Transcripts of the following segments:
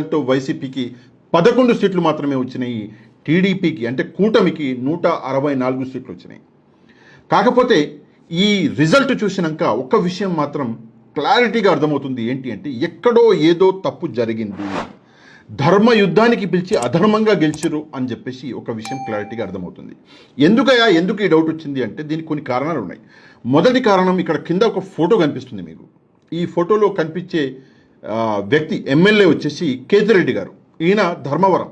తో వైసీపీకి పదకొండు సీట్లు మాత్రమే వచ్చినాయి. టీడీపీకి అంటే కూటమికి నూట అరవై నాలుగు సీట్లు వచ్చినాయి. కాకపోతే ఈ రిజల్ట్ చూసినాక ఒక్క విషయం మాత్రం క్లారిటీగా అర్థమవుతుంది. ఏంటి అంటే ఎక్కడో ఏదో తప్పు జరిగింది. ధర్మ యుద్ధానికి పిలిచి అధర్మంగా గెలిచిరు అని చెప్పేసి ఒక విషయం క్లారిటీగా అర్థమవుతుంది. ఎందుకయా ఎందుకు ఈ డౌట్ వచ్చింది అంటే దీనికి కొన్ని కారణాలు ఉన్నాయి. మొదటి కారణం ఇక్కడ కింద ఒక ఫోటో కనిపిస్తుంది మీకు. ఈ ఫోటోలో కనిపించే వ్యక్తి ఎమ్మెల్యే వచ్చేసి కేతిరెడ్డి గారు. ఈయన ధర్మవరం.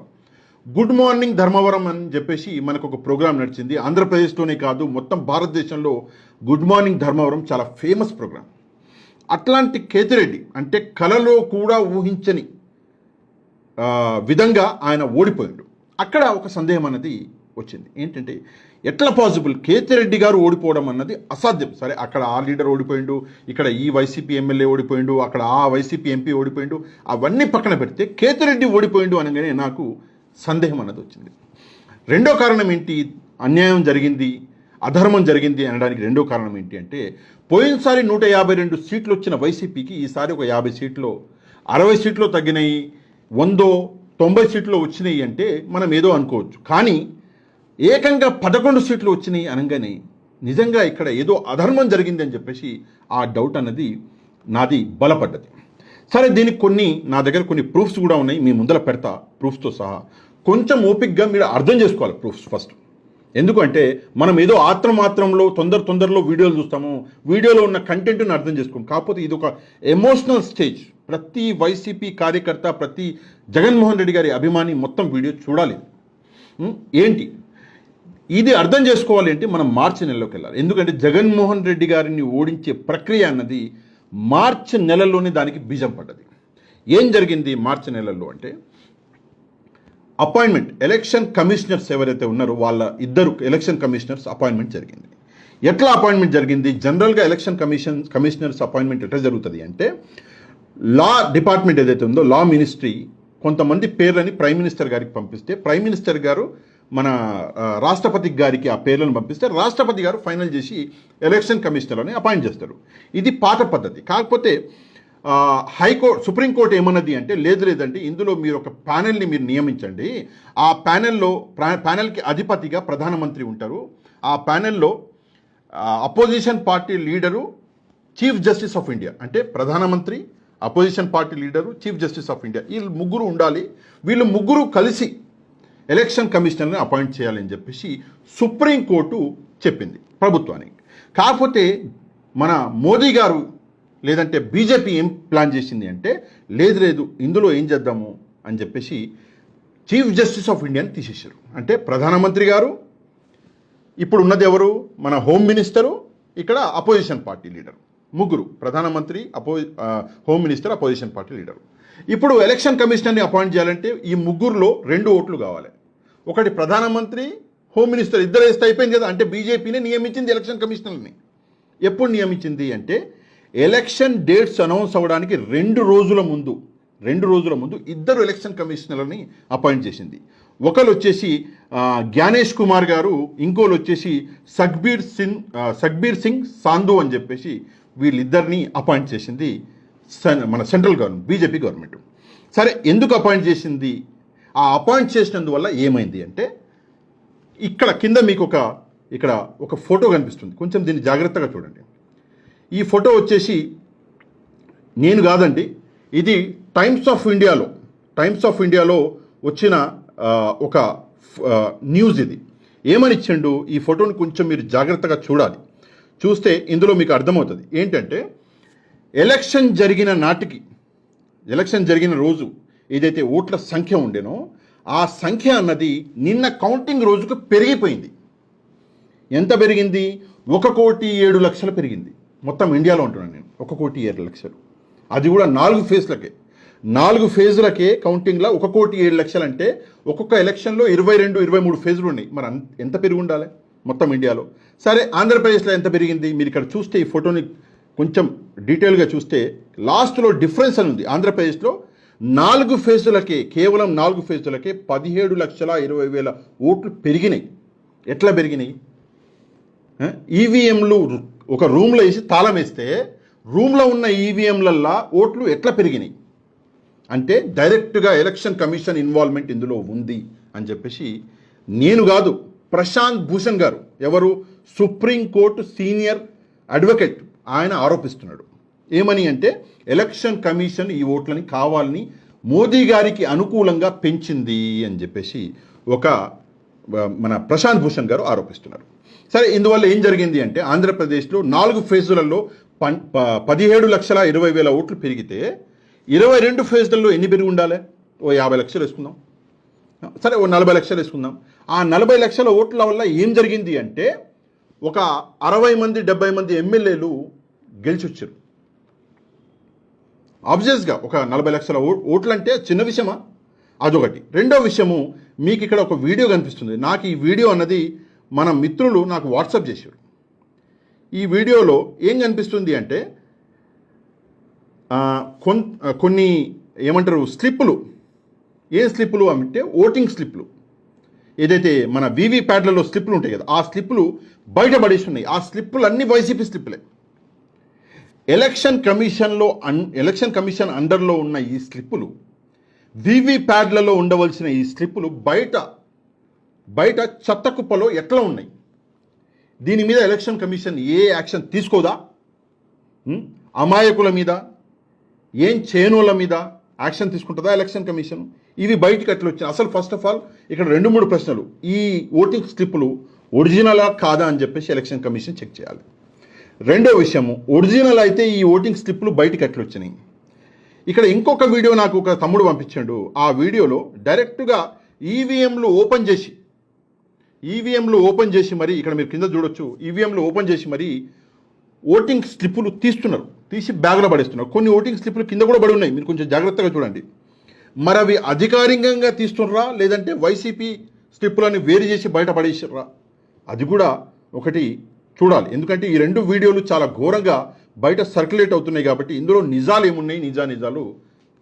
గుడ్ మార్నింగ్ ధర్మవరం అని చెప్పేసి మనకు ఒక ప్రోగ్రాం నడిచింది. ఆంధ్రప్రదేశ్లోనే కాదు మొత్తం భారతదేశంలో గుడ్ మార్నింగ్ ధర్మవరం చాలా ఫేమస్ ప్రోగ్రాం. అట్లాంటి కేతిరెడ్డి అంటే కలలో కూడా ఊహించని విధంగా ఆయన ఓడిపోయాడు. అక్కడ ఒక సందేహం అనేది వచ్చింది. ఏంటంటే ఎట్లా పాసిబుల్ కేతిరెడ్డి గారు ఓడిపోవడం అన్నది అసాధ్యం. సరే అక్కడ ఆ లీడర్ ఓడిపోయిండు ఇక్కడ ఈ వైసీపీ ఎమ్మెల్యే ఓడిపోయిండు అక్కడ ఆ వైసీపీ ఎంపీ ఓడిపోయిండు అవన్నీ పక్కన పెడితే కేతిరెడ్డి ఓడిపోయిండు అనగానే నాకు సందేహం అన్నది వచ్చింది. రెండో కారణం ఏంటి? అన్యాయం జరిగింది అధర్మం జరిగింది అనడానికి రెండో కారణం ఏంటి అంటే పోయినసారి నూట యాభై రెండు సీట్లు వచ్చిన వైసీపీకి ఈసారి ఒక యాభై సీట్లు అరవై సీట్లు తగ్గినాయి వందో తొంభై సీట్లు వచ్చినాయి అంటే మనం ఏదో అనుకోవచ్చు. కానీ ఏకంగా పదకొండు సీట్లు వచ్చినాయి అనగానే నిజంగా ఇక్కడ ఏదో అధర్మం జరిగిందని చెప్పేసి ఆ డౌట్ అన్నది నాది బలపడ్డది. సరే దీనికి కొన్ని నా దగ్గర కొన్ని ప్రూఫ్స్ కూడా ఉన్నాయి. మీ ముందర పెడతా ప్రూఫ్స్తో సహా. కొంచెం ఓపిక్గా మీరు అర్థం చేసుకోవాలి ప్రూఫ్స్ ఫస్ట్ ఎందుకంటే మనం ఏదో ఆత్రమాత్రంలో తొందర తొందరలో వీడియోలు చూస్తాము. వీడియోలో ఉన్న కంటెంట్ని అర్థం చేసుకోం కాకపోతే ఇది ఒక ఎమోషనల్ స్టేజ్ ప్రతి వైసీపీ కార్యకర్త ప్రతి జగన్మోహన్ రెడ్డి గారి అభిమాని మొత్తం వీడియో చూడాలి. ఏంటి? ఇది అర్థం చేసుకోవాలి అంటే మనం మార్చి నెలలోకి వెళ్ళాలి. ఎందుకంటే జగన్మోహన్ రెడ్డి గారిని ఓడించే ప్రక్రియ అన్నది మార్చి నెలలోనే దానికి బీజం పడ్డది. ఏం జరిగింది మార్చి నెలల్లో అంటే అపాయింట్మెంట్ ఎలక్షన్ కమిషనర్స్ ఎవరైతే ఉన్నారో వాళ్ళ ఇద్దరు ఎలక్షన్ కమిషనర్స్ అపాయింట్మెంట్ జరిగింది. ఎట్లా అపాయింట్మెంట్ జరిగింది? జనరల్గా ఎలక్షన్ కమిషన్ కమిషనర్స్ అపాయింట్మెంట్ ఎట్లా జరుగుతుంది అంటే లా డిపార్ట్మెంట్ ఏదైతే ఉందో లా మినిస్ట్రీ కొంతమంది పేర్లని ప్రైమ్ మినిస్టర్ గారికి పంపిస్తే ప్రైమ్ మినిస్టర్ గారు మన రాష్ట్రపతి గారికి ఆ పేర్లను పంపిస్తే రాష్ట్రపతి గారు ఫైనల్ చేసి ఎలక్షన్ కమిషనర్ని అపాయింట్ చేస్తారు. ఇది పాత పద్ధతి. కాకపోతే హైకోర్టు సుప్రీంకోర్టు ఏమన్నది అంటే లేదు లేదంటే ఇందులో మీరు ఒక ప్యానెల్ని మీరు నియమించండి. ఆ ప్యానెల్లో ప్రా- ప్యానెల్కి అధిపతిగా ప్రధానమంత్రి ఉంటారు. ఆ ప్యానెల్లో opposition party leader chief justice of India. అంటే ప్రధానమంత్రి opposition party leader chief justice of India. వీళ్ళు ముగ్గురు ఉండాలి. వీళ్ళు ముగ్గురు కలిసి ఎలక్షన్ కమిషనర్ని అపాయింట్ చేయాలని చెప్పేసి సుప్రీంకోర్టు చెప్పింది ప్రభుత్వానికి. కాకపోతే మన మోదీ గారు లేదంటే బీజేపీ ఏం ప్లాన్ చేసింది అంటే లేదు లేదు ఇందులో ఏం చేద్దాము అని చెప్పేసి చీఫ్ జస్టిస్ ఆఫ్ ఇండియాని తీసేశారు. అంటే ప్రధానమంత్రి గారు ఇప్పుడు ఉన్నది ఎవరు? మన హోమ్ మినిస్టరు ఇక్కడ అపోజిషన్ పార్టీ లీడర్. ముగ్గురు ప్రధానమంత్రి అపో home minister opposition party leader. ఇప్పుడు ఎలక్షన్ కమిషనర్ని అపాయింట్ చేయాలంటే ఈ ముగ్గురులో రెండు ఓట్లు కావాలి. ఒకటి ప్రధానమంత్రి హోమ్ మినిస్టర్ ఇద్దరు వేస్తే అయిపోయింది కదా. అంటే బీజేపీని నియమించింది ఎలక్షన్ కమిషనర్ని. ఎప్పుడు నియమించింది అంటే ఎలక్షన్ డేట్స్ అనౌన్స్ అవ్వడానికి రెండు రోజుల ముందు రెండు రోజుల ముందు ఇద్దరు ఎలక్షన్ కమిషనర్ని అపాయింట్ చేసింది. ఒకరు వచ్చేసి జ్ఞానేష్ కుమార్ గారు ఇంకోళ్ళు వచ్చేసి సఖ్బీర్ సింగ్ ఆ, సింగ్ సాంధు అని చెప్పేసి వీళ్ళిద్దరిని అపాయింట్ చేసింది మన సెంట్రల్ గవర్నమెంట్ బీజేపీ గవర్నమెంట్. సరే ఎందుకు అపాయింట్ చేసింది? ఆ అపాయింట్ చేసినందువల్ల ఏమైంది అంటే ఇక్కడ కింద మీకు ఒక ఇక్కడ ఒక ఫోటో కనిపిస్తుంది. కొంచెం దీన్ని జాగ్రత్తగా చూడండి. ఈ ఫోటో వచ్చేసి నేను కాదండి ఇది టైమ్స్ ఆఫ్ ఇండియాలో టైమ్స్ ఆఫ్ ఇండియాలో వచ్చిన ఒక న్యూస్ ఇది. ఏమని ఇచ్చిండు? ఈ ఫోటోని కొంచెం మీరు జాగ్రత్తగా చూడాలి. చూస్తే ఇందులో మీకు అర్థమవుతుంది. ఏంటంటే ఎలక్షన్ జరిగిన నాటికి ఎలక్షన్ జరిగిన రోజు ఏదైతే ఓట్ల సంఖ్య ఉండేనో ఆ సంఖ్య అన్నది నిన్న కౌంటింగ్ రోజుకు పెరిగిపోయింది. ఎంత పెరిగింది? ఒక కోటి ఏడు లక్షలు పెరిగింది. మొత్తం ఇండియాలో ఉంటున్నాను నేను. ఒక కోటి ఏడు లక్షలు. అది కూడా నాలుగు ఫేజ్లకే. నాలుగు ఫేజులకే కౌంటింగ్లో ఒక కోటి ఏడు లక్షలు అంటే ఒక్కొక్క ఎలక్షన్లో ఇరవై రెండు ఇరవై మూడు ఫేజులు ఉన్నాయి. మరి ఎంత పెరిగి ఉండాలి? మొత్తం ఇండియాలో. సరే ఆంధ్రప్రదేశ్లో ఎంత పెరిగింది? మీరు ఇక్కడ చూస్తే ఈ ఫోటోని కొంచెం డీటెయిల్గా చూస్తే లాస్ట్లో డిఫరెన్స్ అని ఉంది. ఆంధ్రప్రదేశ్లో నాలుగు ఫేజులకే కేవలం నాలుగు ఫేజులకే పదిహేడు లక్షల ఇరవై వేల ఓట్లు పెరిగినాయి. ఎట్లా పెరిగినాయి? ఈవీఎంలు ఒక రూమ్లో వేసి తాళం వేస్తే రూమ్లో ఉన్న ఈవీఎంలల్లా ఓట్లు ఎట్లా పెరిగినాయి? అంటే డైరెక్ట్గా ఎలక్షన్ కమిషన్ ఇన్వాల్వ్మెంట్ ఇందులో ఉంది అని చెప్పేసి నేను కాదు ప్రశాంత్ భూషణ్ గారు ఎవరు? సుప్రీంకోర్టు సీనియర్ అడ్వకేట్ ఆయన ఆరోపిస్తున్నాడు. ఏమని అంటే ఎలక్షన్ కమిషన్ ఈ ఓట్లని కావాలని మోదీ గారికి అనుకూలంగా పెంచింది అని చెప్పేసి ఒక మన ప్రశాంత్ భూషణ్ గారు ఆరోపిస్తున్నారు. సరే ఇందువల్ల ఏం జరిగింది అంటే ఆంధ్రప్రదేశ్లో నాలుగు ఫేజులలో పన్ ప- పదిహేడు లక్షల ఇరవై వేల ఓట్లు పెరిగితే ఇరవై రెండు ఫేజులలో ఎన్ని పెరిగి ఉండాలి? ఓ యాభై లక్షలు వేసుకుందాం. సరే ఓ నలభై లక్షలు వేసుకుందాం. ఆ నలభై లక్షల ఓట్ల వల్ల ఏం జరిగింది అంటే ఒక అరవై మంది డెబ్బై మంది ఎమ్మెల్యేలు గెలిచి వచ్చారు ఆబ్వియస్గా ఒక నలభై లక్షల ఓ ఓట్లు అంటే చిన్న విషయమా? అదొకటి. రెండో విషయము మీకు ఇక్కడ ఒక వీడియో కనిపిస్తుంది. నాకు ఈ వీడియో అన్నది మన మిత్రులు నాకు వాట్సాప్ చేశారు. ఈ వీడియోలో ఏం కనిపిస్తుంది అంటే కొన్ కొన్ని ఏమంటారు స్లిప్పులు. ఏ స్లిప్పులు అంటే ఓటింగ్ స్లిప్పులు. ఏదైతే మన వీవీ ప్యాడ్లలో స్లిప్పులు ఉంటాయి కదా ఆ స్లిప్పులు బయట ఉన్నాయి. ఆ స్లిప్పులు అన్ని వైసీపీ స్లిప్పులే. ఎలక్షన్ కమిషన్లో అన్ ఎలక్షన్ కమిషన్ అండర్లో ఉన్న ఈ స్లిప్పులు వీవీ ప్యాడ్లలో ఉండవలసిన ఈ స్లిప్పులు బయట బయట చెత్త కుప్పలో ఎట్లా ఉన్నాయి? దీని మీద ఎలక్షన్ కమిషన్ ఏ యాక్షన్ తీసుకోదా? అమాయకుల మీద ఏం చేయనోళ్ళ మీద యాక్షన్ తీసుకుంటుందా ఎలక్షన్ కమిషన్? ఇవి బయటికి ఎట్లా వచ్చింది అసలు ఫస్ట్ ఆఫ్ ఆల్ ఇక్కడ రెండు మూడు ప్రశ్నలు. ఈ ఓటింగ్ స్లిప్పులు ఒరిజినలా కాదా అని చెప్పేసి ఎలక్షన్ కమిషన్ చెక్ చేయాలి. రెండో విషయము ఒరిజినల్ అయితే ఈ ఓటింగ్ స్లిప్పులు బయటికి ఎట్లా ఇక్కడ ఇంకొక వీడియో నాకు ఒక తమ్ముడు పంపించాడు. ఆ వీడియోలో డైరెక్ట్గా ఈవీఎంలు ఓపెన్ చేసి ఈవీఎంలు ఓపెన్ చేసి మరి ఇక్కడ మీరు కింద చూడొచ్చు ఈవీఎంలు ఓపెన్ చేసి మరి ఓటింగ్ స్లిప్పులు తీస్తున్నారు. తీసి బ్యాగ్లో పడేస్తున్నారు. కొన్ని ఓటింగ్ స్లిప్పులు కింద కూడా పడి ఉన్నాయి. మీరు కొంచెం జాగ్రత్తగా చూడండి. మరి అవి అధికారికంగా తీస్తున్నారా లేదంటే వైసీపీ స్లిప్పులని వేరు చేసి బయట పడేసిర్రా? అది కూడా ఒకటి. చూడాలి. ఎందుకంటే ఈ రెండు వీడియోలు చాలా ఘోరంగా బయట సర్క్యులేట్ అవుతున్నాయి కాబట్టి ఇందులో నిజాలు ఏమున్నాయి? నిజా నిజాలు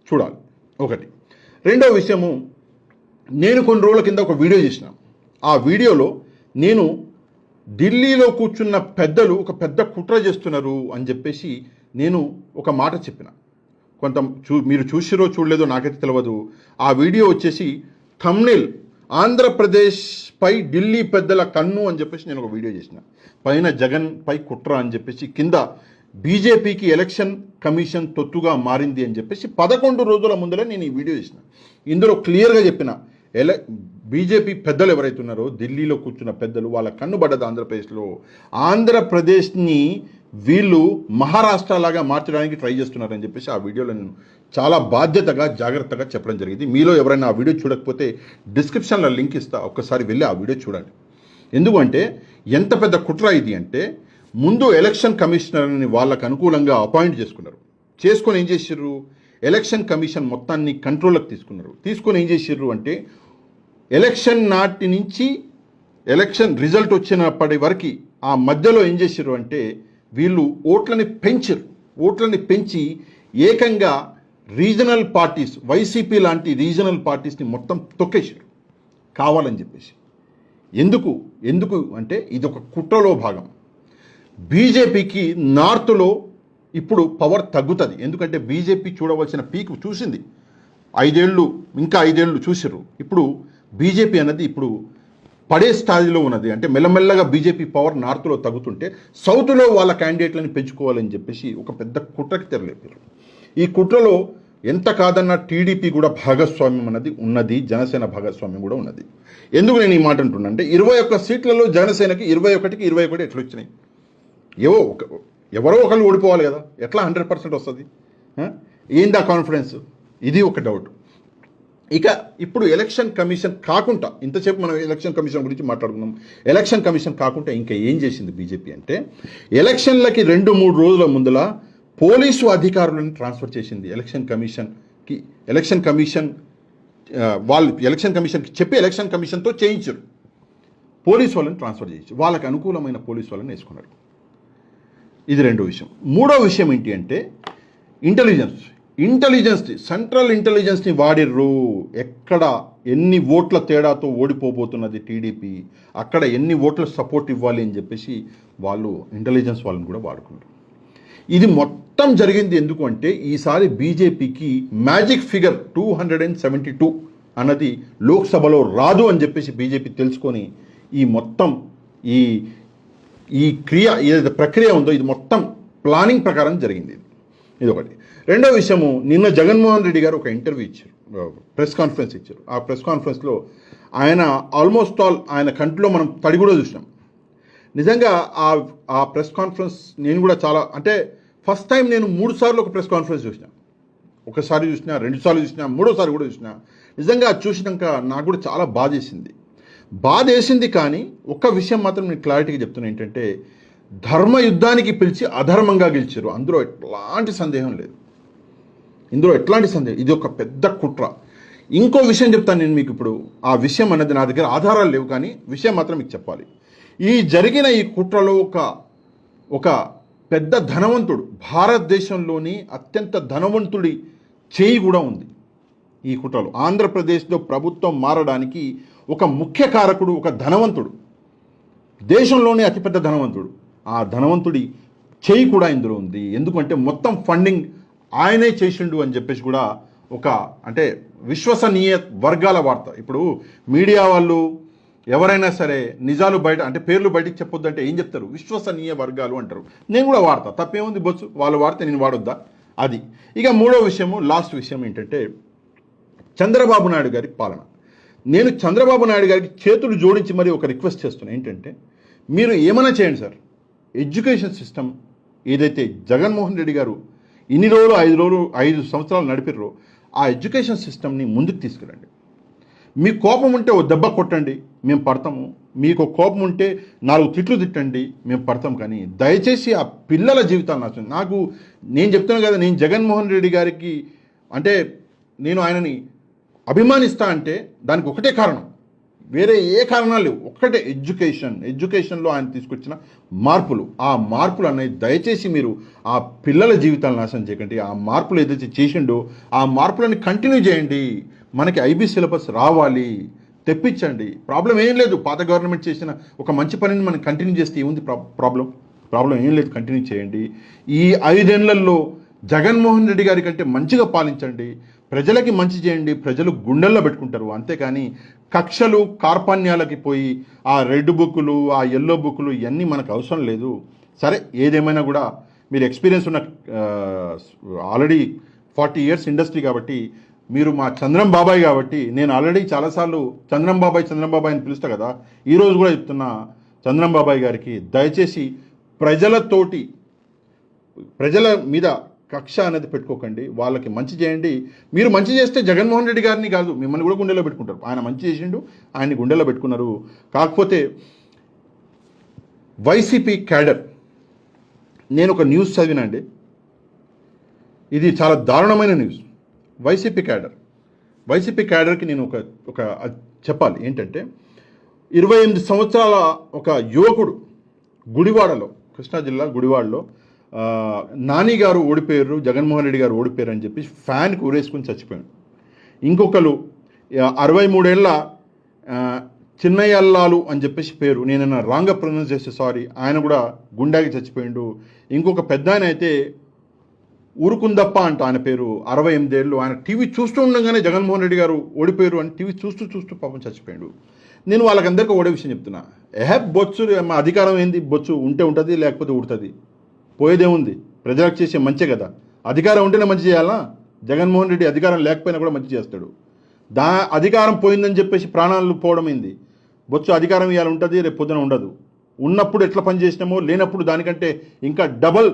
చూడాలి. ఒకటి. రెండవ విషయము నేను కొన్ని రోజుల కింద ఒక వీడియో చేసిన. ఆ వీడియోలో నేను ఢిల్లీలో కూర్చున్న పెద్దలు ఒక పెద్ద కుట్ర చేస్తున్నారు అని చెప్పేసి నేను ఒక మాట చెప్పిన. కొంత చూ మీరు చూసిరో చూడలేదో నాకైతే తెలియదు ఆ వీడియో వచ్చేసి థమ్నిల్ ఆంధ్రప్రదేశ్ పై ఢిల్లీ పెద్దల కన్ను అని చెప్పేసి నేను ఒక వీడియో చేసిన. పైన జగన్ పై కుట్ర అని చెప్పేసి కింద బీజేపీకి ఎలక్షన్ కమిషన్ తొత్తుగా మారింది అని చెప్పేసి పదకొండు రోజుల ముందరే నేను ఈ వీడియో చేసిన. ఇందులో క్లియర్గా చెప్పిన ఎల బీజేపీ పెద్దలు ఎవరైతే ఉన్నారో ఢిల్లీలో కూర్చున్న పెద్దలు వాళ్ళ కన్ను పడ్డది ఆంధ్రప్రదేశ్లో. ఆంధ్రప్రదేశ్ని వీళ్ళు మహారాష్ట్ర లాగా మార్చడానికి ట్రై చేస్తున్నారని చెప్పేసి ఆ వీడియోలో నేను చాలా బాధ్యతగా జాగ్రత్తగా చెప్పడం జరిగింది. మీలో ఎవరైనా ఆ వీడియో చూడకపోతే డిస్క్రిప్షన్లో లింక్ ఇస్తా. ఒక్కసారి వెళ్ళి ఆ వీడియో చూడండి. ఎందుకంటే ఎంత పెద్ద కుట్ర ఇది అంటే ముందు ఎలక్షన్ కమిషనర్ని వాళ్ళకు అనుకూలంగా అపాయింట్ చేసుకున్నారు. చేసుకొని ఏం చేసిర్రు? ఎలక్షన్ కమిషన్ మొత్తాన్ని కంట్రోల్లోకి తీసుకున్నారు. తీసుకొని ఏం చేసిర్రు అంటే ఎలక్షన్ నాటి నుంచి ఎలక్షన్ రిజల్ట్ వచ్చినప్పటి వరకు ఆ మధ్యలో ఏం చేశారు అంటే వీళ్ళు ఓట్లని పెంచరు. ఓట్లని పెంచి ఏకంగా రీజనల్ పార్టీస్ వైసీపీ లాంటి రీజనల్ పార్టీస్ని మొత్తం తొక్కేశారు. కావాలని చెప్పేసి. ఎందుకు? ఎందుకు అంటే ఇది ఒక కుట్రలో భాగం. బీజేపీకి నార్త్లో ఇప్పుడు పవర్ తగ్గుతుంది. ఎందుకంటే బీజేపీ చూడవలసిన పీక్ చూసింది. ఐదేళ్ళు ఇంకా ఐదేళ్ళు చూసారు ఇప్పుడు బీజేపీ అన్నది ఇప్పుడు పడే స్థాయిలో ఉన్నది. అంటే మెల్లమెల్లగా బీజేపీ పవర్ నార్త్లో తగ్గుతుంటే సౌత్లో వాళ్ళ క్యాండిడేట్లను పెంచుకోవాలని చెప్పేసి ఒక పెద్ద కుట్రకి తెరలేపారు. ఈ కుట్రలో ఎంత కాదన్నా టీడీపీ కూడా భాగస్వామ్యం అన్నది ఉన్నది జనసేన భాగస్వామ్యం కూడా ఉన్నది. ఎందుకు నేను ఈ మాట అంటున్నా అంటే ఇరవై ఒక్క సీట్లలో జనసేనకి ఇరవై ఒకటికి ఇరవై ఒకటి ఎట్లా వచ్చినాయి? ఏవో ఒక ఎవరో ఒకళ్ళు ఓడిపోవాలి కదా. ఎట్లా హండ్రెడ్ పర్సెంట్ వస్తుంది? ఏందా కాన్ఫిడెన్స్? ఇది ఒక డౌట్. ఇక ఇప్పుడు ఎలక్షన్ కమిషన్ కాకుండా ఇంతసేపు మనం ఎలక్షన్ కమిషన్ గురించి మాట్లాడుకున్నాం. ఎలక్షన్ కమిషన్ కాకుండా ఇంకా ఏం చేసింది బీజేపీ అంటే ఎలక్షన్లకి రెండు మూడు రోజుల ముందల పోలీసు అధికారులను ట్రాన్స్ఫర్ చేసింది ఎలక్షన్ కమిషన్కి ఎలక్షన్ కమిషన్ వాళ్ళు ఎలక్షన్ కమిషన్కి చెప్పి ఎలక్షన్ కమిషన్తో చేయించారు. పోలీసు వాళ్ళని ట్రాన్స్ఫర్ చేయించారు. వాళ్ళకి అనుకూలమైన పోలీసు వాళ్ళని వేసుకున్నారు. ఇది రెండో విషయం. మూడో విషయం ఏంటి అంటే ఇంటెలిజెన్స్ ఇంటెలిజెన్స్ని సెంట్రల్ ఇంటెలిజెన్స్ని వాడిర్రు. ఎక్కడ ఎన్ని ఓట్ల తేడాతో ఓడిపోబోతున్నది టీడీపీ అక్కడ ఎన్ని ఓట్ల సపోర్ట్ ఇవ్వాలి అని చెప్పేసి వాళ్ళు ఇంటెలిజెన్స్ వాళ్ళని కూడా వాడుకున్నారు ఇది మొత్తం జరిగింది ఎందుకు అంటే ఈసారి బీజేపీకి magic figure two hundred and seventy two అన్నది లోక్సభలో రాదు అని చెప్పేసి బీజేపీ తెలుసుకొని ఈ మొత్తం ఈ ఈ క్రియ ఏదైతే ప్రక్రియ ఉందో ఇది మొత్తం ప్లానింగ్ ప్రకారం జరిగింది. ఇది ఒకటి. రెండో విషయము నిన్న జగన్మోహన్ రెడ్డి గారు ఒక ఇంటర్వ్యూ ఇచ్చారు. ప్రెస్ కాన్ఫరెన్స్ ఇచ్చారు. ఆ ప్రెస్ కాన్ఫరెన్స్లో ఆయన ఆల్మోస్ట్ ఆల్ ఆయన కంట్లో మనం తడి కూడా చూసినాం. నిజంగా ఆ ఆ ప్రెస్ కాన్ఫరెన్స్ నేను కూడా చాలా అంటే ఫస్ట్ టైం నేను మూడు సార్లు ఒక ప్రెస్ కాన్ఫరెన్స్ చూసిన. ఒకసారి చూసిన రెండుసార్లు చూసినా చూసిన మూడోసారి కూడా చూసిన. నిజంగా చూసినాక నాకు కూడా చాలా బాధ వేసింది. బాధ వేసింది కానీ ఒక్క విషయం మాత్రం నేను క్లారిటీగా చెప్తున్నా ఏంటంటే ధర్మ యుద్ధానికి పిలిచి అధర్మంగా గెలిచారు. అందులో ఎట్లాంటి సందేహం లేదు. ఇందులో ఎట్లాంటి సందేహం? ఇది ఒక పెద్ద కుట్ర. ఇంకో విషయం చెప్తాను నేను మీకు ఇప్పుడు. ఆ విషయం అన్నది నా దగ్గర ఆధారాలు లేవు కానీ విషయం మాత్రం మీకు చెప్పాలి. ఈ జరిగిన ఈ కుట్రలో ఒక ఒక పెద్ద ధనవంతుడు భారతదేశంలోని అత్యంత ధనవంతుడి చేయి కూడా ఉంది ఈ కుట్రలో. ఆంధ్రప్రదేశ్లో ప్రభుత్వం మారడానికి ఒక ముఖ్య కారకుడు ఒక ధనవంతుడు. దేశంలోనే అతిపెద్ద ధనవంతుడు. ఆ ధనవంతుడి చేయి కూడా ఇందులో ఉంది. ఎందుకంటే మొత్తం ఫండింగ్ ఆయనే చేసిండు అని చెప్పేసి కూడా ఒక అంటే విశ్వసనీయ వర్గాల వార్త. ఇప్పుడు మీడియా వాళ్ళు ఎవరైనా సరే నిజాలు బయట అంటే పేర్లు బయటికి చెప్పొద్దు అంటే ఏం చెప్తారు? విశ్వసనీయ వర్గాలు అంటారు. నేను కూడా వాడతా. తప్పేముంది బొచ్చు? వాళ్ళు వాడితే నేను వాడొద్దా? అది. ఇక మూడో విషయము లాస్ట్ విషయం ఏంటంటే చంద్రబాబు నాయుడు గారి పాలన. నేను చంద్రబాబు నాయుడు గారికి చేతులు జోడించి మరి ఒక రిక్వెస్ట్ చేస్తున్నాను ఏంటంటే మీరు ఏమైనా చేయండి సార్. ఎడ్యుకేషన్ సిస్టమ్ ఏదైతే జగన్మోహన్ రెడ్డి గారు ఇన్ని రోజులు ఐదు రోజులు ఐదు సంవత్సరాలు నడిపిర్రు. ఆ ఎడ్యుకేషన్ సిస్టమ్ని ముందుకు తీసుకురండి. మీ కోపం ఉంటే ఓ దెబ్బ కొట్టండి మేము పడతాము. మీకు కోపం ఉంటే నాలుగు తిట్లు తిట్టండి మేము పడతాం కానీ దయచేసి ఆ పిల్లల జీవితాలు నాశనం. నాకు నేను చెప్తున్నాను కదా నేను జగన్మోహన్ రెడ్డి గారికి అంటే నేను ఆయనని అభిమానిస్తా అంటే దానికి ఒకటే కారణం. వేరే ఏ కారణాలు లేవు. ఒక్కటే ఎడ్యుకేషన్. ఎడ్యుకేషన్లో ఆయన తీసుకొచ్చిన మార్పులు. ఆ మార్పులు అనేది దయచేసి మీరు ఆ పిల్లల జీవితాలను నాశనం చేయకండి. ఆ మార్పులు ఏదైతే చేసిండో ఆ మార్పులను కంటిన్యూ చేయండి. మనకి ఐబీ సిలబస్ రావాలి. తెప్పించండి. ప్రాబ్లం ఏం లేదు. పాత గవర్నమెంట్ చేసిన ఒక మంచి పనిని మనం కంటిన్యూ చేస్తే ఏముంది ప్రా- ప్రాబ్లం? ప్రాబ్లం ఏం లేదు. కంటిన్యూ చేయండి. ఈ ఐదేళ్ళలో జగన్మోహన్ రెడ్డి గారి కంటే మంచిగా పాలించండి. ప్రజలకి మంచి చేయండి ప్రజలు గుండెల్లో పెట్టుకుంటారు. అంతేకాని కక్షలు కార్పణ్యాలకి పోయి ఆ రెడ్ బుక్కులు ఆ ఎల్లో బుక్కులు ఇవన్నీ మనకు అవసరం లేదు. సరే ఏదేమైనా కూడా మీరు ఎక్స్పీరియన్స్ ఉన్న ఆల్రెడీ ఫార్టీ ఇయర్స్ ఇండస్ట్రీ కాబట్టి మీరు మా చంద్రం బాబాయ్ కాబట్టి నేను ఆల్రెడీ చాలాసార్లు చంద్రం బాబాయ్ చంద్రం బాబాయ్ అని పిలుస్తా కదా ఈరోజు కూడా చెప్తున్నా చంద్రం బాబాయ్ గారికి దయచేసి ప్రజలతోటి ప్రజల మీద కక్ష అనేది పెట్టుకోకండి. వాళ్ళకి మంచి చేయండి. మీరు మంచి చేస్తే జగన్మోహన్ రెడ్డి గారిని కాదు మిమ్మల్ని కూడా గుండెలో పెట్టుకుంటారు. ఆయన మంచి చేసిండు ఆయన్ని గుండెలో పెట్టుకున్నారు. కాకపోతే వైసీపీ క్యాడర్ నేను ఒక న్యూస్ చదివినండి ఇది చాలా దారుణమైన న్యూస్. YCP cadre. వైసీపీ క్యాడర్కి నేను ఒక ఒక చెప్పాలి. ఏంటంటే ఇరవై ఎనిమిది సంవత్సరాల ఒక యువకుడు గుడివాడలో కృష్ణా జిల్లా గుడివాడలో నాని గారు ఓడిపోయారు జగన్మోహన్ రెడ్డి గారు ఓడిపోయారు అని చెప్పి ఫ్యాన్కి ఊరేసుకుని చచ్చిపోయాడు. ఇంకొకరు అరవై మూడేళ్ళ ఆ, చిన్నయల్లాలు అని చెప్పేసి పేరు. నేను రాంగ్ ప్రొనౌన్స్ చేస్తే సారీ. ఆయన కూడా గుండాకి చచ్చిపోయిండు. ఇంకొక పెద్ద ఆయన అయితే ఊరుకుందప్ప అంట ఆయన పేరు. అరవై ఎనిమిదేళ్ళు ఆయన టీవీ చూస్తూ ఉండగానే జగన్మోహన్ రెడ్డి గారు ఓడిపోయారు అని టీవీ చూస్తూ చూస్తూ పాపం చచ్చిపోయాడు. నేను వాళ్ళకందరికీ ఓడే విషయం చెప్తున్నా. ఎహె బొచ్చు మా అధికారం ఏంది? బొచ్చు ఉంటే ఉంటుంది లేకపోతే ఉడుతుంది. పోయేదేముంది ప్రజలకు చేసే మంచే కదా. అధికారం ఉంటేనే మంచి చేయాలా? జగన్మోహన్ రెడ్డి అధికారం లేకపోయినా కూడా మంచి చేస్తాడు. దా అధికారం పోయిందని చెప్పేసి ప్రాణాలు పోవడం బొచ్చు అధికారం ఇవాళ ఉంటుంది రేపు పొద్దున ఉండదు. ఉన్నప్పుడు ఎట్లా పనిచేసినామో లేనప్పుడు దానికంటే ఇంకా డబల్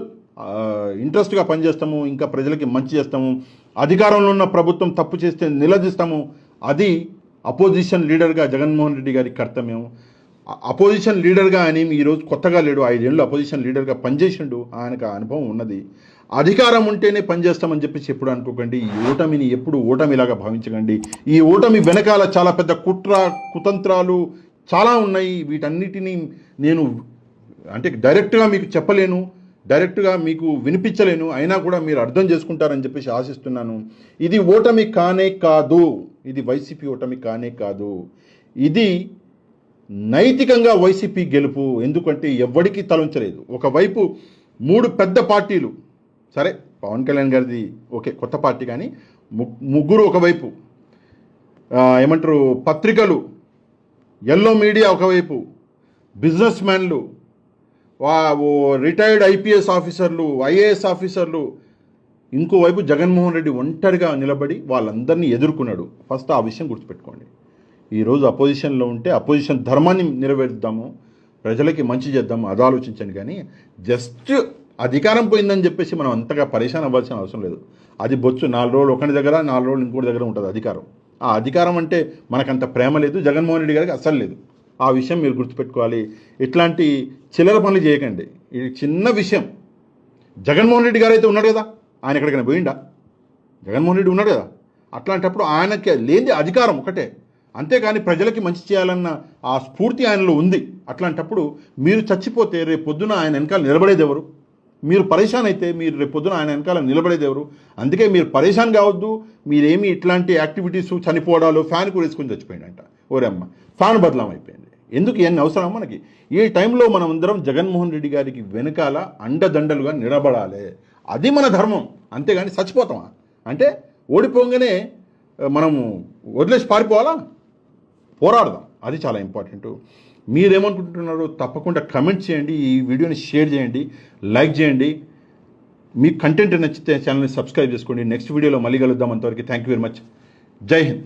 ఇంట్రెస్ట్గా పనిచేస్తాము ఇంకా ప్రజలకి మంచి చేస్తాము. అధికారంలో ఉన్న ప్రభుత్వం తప్పు చేస్తే నిలదీస్తాము. అది అపోజిషన్ లీడర్గా జగన్మోహన్ రెడ్డి గారి కర్తవ్యం. అపోజిషన్ లీడర్గా ఆయన ఈరోజు కొత్తగా లేడు ఐదేళ్ళు అపోజిషన్ లీడర్గా పనిచేసిండు. ఆయనకు ఆ అనుభవం ఉన్నది. అధికారం ఉంటేనే పనిచేస్తామని చెప్పేసి ఎప్పుడు అనుకోకండి. ఈ ఓటమిని ఎప్పుడు ఓటమిలాగా భావించకండి. ఈ ఓటమి వెనకాల చాలా పెద్ద కుట్ర కుతంత్రాలు చాలా ఉన్నాయి. వీటన్నిటినీ నేను అంటే డైరెక్ట్గా మీకు చెప్పలేను డైరెక్ట్గా మీకు వినిపించలేను. అయినా కూడా మీరు అర్థం చేసుకుంటారని చెప్పేసి ఆశిస్తున్నాను. ఇది ఓటమి కానే కాదు. ఇది వైసీపీ ఓటమి కానే కాదు. ఇది నైతికంగా వైసీపీ గెలుపు ఎందుకంటే ఎవ్వడికి తలంచలేదు. ఒకవైపు మూడు పెద్ద పార్టీలు సరే పవన్ కళ్యాణ్ గారిది ఓకే కొత్త పార్టీ కానీ ముగ్గురు ఒకవైపు ఏమంటారు పత్రికలు ఎల్లో మీడియా ఒకవైపు బిజినెస్ మ్యాన్లు వా ఓ రిటైర్డ్ ఐపీఎస్ ఆఫీసర్లు ఐఏఎస్ ఆఫీసర్లు ఇంకోవైపు జగన్మోహన్ రెడ్డి ఒంటరిగా నిలబడి వాళ్ళందరినీ ఎదుర్కొన్నాడు. ఫస్ట్ ఆ విషయం గుర్తుపెట్టుకోండి. ఈరోజు అపోజిషన్లో ఉంటే అపోజిషన్ ధర్మాన్ని నెరవేర్దాము ప్రజలకి మంచి చేద్దాము అది ఆలోచించండి కానీ జస్ట్ అధికారం పోయిందని చెప్పేసి మనం అంతగా పరేషాన్ అవ్వాల్సిన అవసరం లేదు. అది బొచ్చు నాలుగు రోజులు ఒకటి దగ్గర నాలుగు రోజులు ఇంకోటి దగ్గర ఉంటుంది అధికారం. ఆ అధికారం అంటే మనకంత ప్రేమ లేదు జగన్మోహన్ రెడ్డి గారికి అస్సలు లేదు. ఆ విషయం మీరు గుర్తుపెట్టుకోవాలి. ఇట్లాంటి చిల్లర పనులు చేయకండి. ఇది చిన్న విషయం. జగన్మోహన్ రెడ్డి గారు అయితే ఉన్నాడు కదా? ఆయన ఎక్కడికైనా పోయిండా? జగన్మోహన్ రెడ్డి ఉన్నాడు కదా? అట్లాంటప్పుడు ఆయనకి లేని అధికారం ఒకటే. అంతేకాని ప్రజలకి మంచి చేయాలన్న ఆ స్ఫూర్తి ఆయనలో ఉంది. అట్లాంటప్పుడు మీరు చచ్చిపోతే రేపు పొద్దున ఆయన వెనకాల నిలబడేదెవరు మీరు పరేషాన్ అయితే మీరు రేపు పొద్దున ఆయన వెనకాల నిలబడేదెవరు అందుకే మీరు పరేషాన్ కావద్దు మీరేమి ఇట్లాంటి యాక్టివిటీస్ చనిపోవడాలు ఫ్యాన్ కూడా వేసుకొని చచ్చిపోయిందంట. అమ్మ ఫ్యాన్ బదలం అయిపోయింది. ఎందుకు ఇవన్నీ అవసరం మనకి? ఈ టైంలో మనం అందరం జగన్మోహన్ రెడ్డి గారికి వెనకాల అండదండలుగా నిలబడాలి. అది మన ధర్మం. అంతేగాని చచ్చిపోతామా? అంటే ఓడిపోగానే మనము వదిలేసి పారిపోవాలా? పోరాడదాం. అది చాలా ఇంపార్టెంట్. మీరేమనుకుంటున్నారు తప్పకుండా కమెంట్ చేయండి ఈ వీడియోని షేర్ చేయండి లైక్ చేయండి. మీకు కంటెంట్ నచ్చితే ఛానల్ని సబ్స్క్రైబ్ చేసుకోండి. నెక్స్ట్ వీడియోలో మళ్ళీ కలుద్దాం అంతవరకు. Thank you very much. జై హింద్.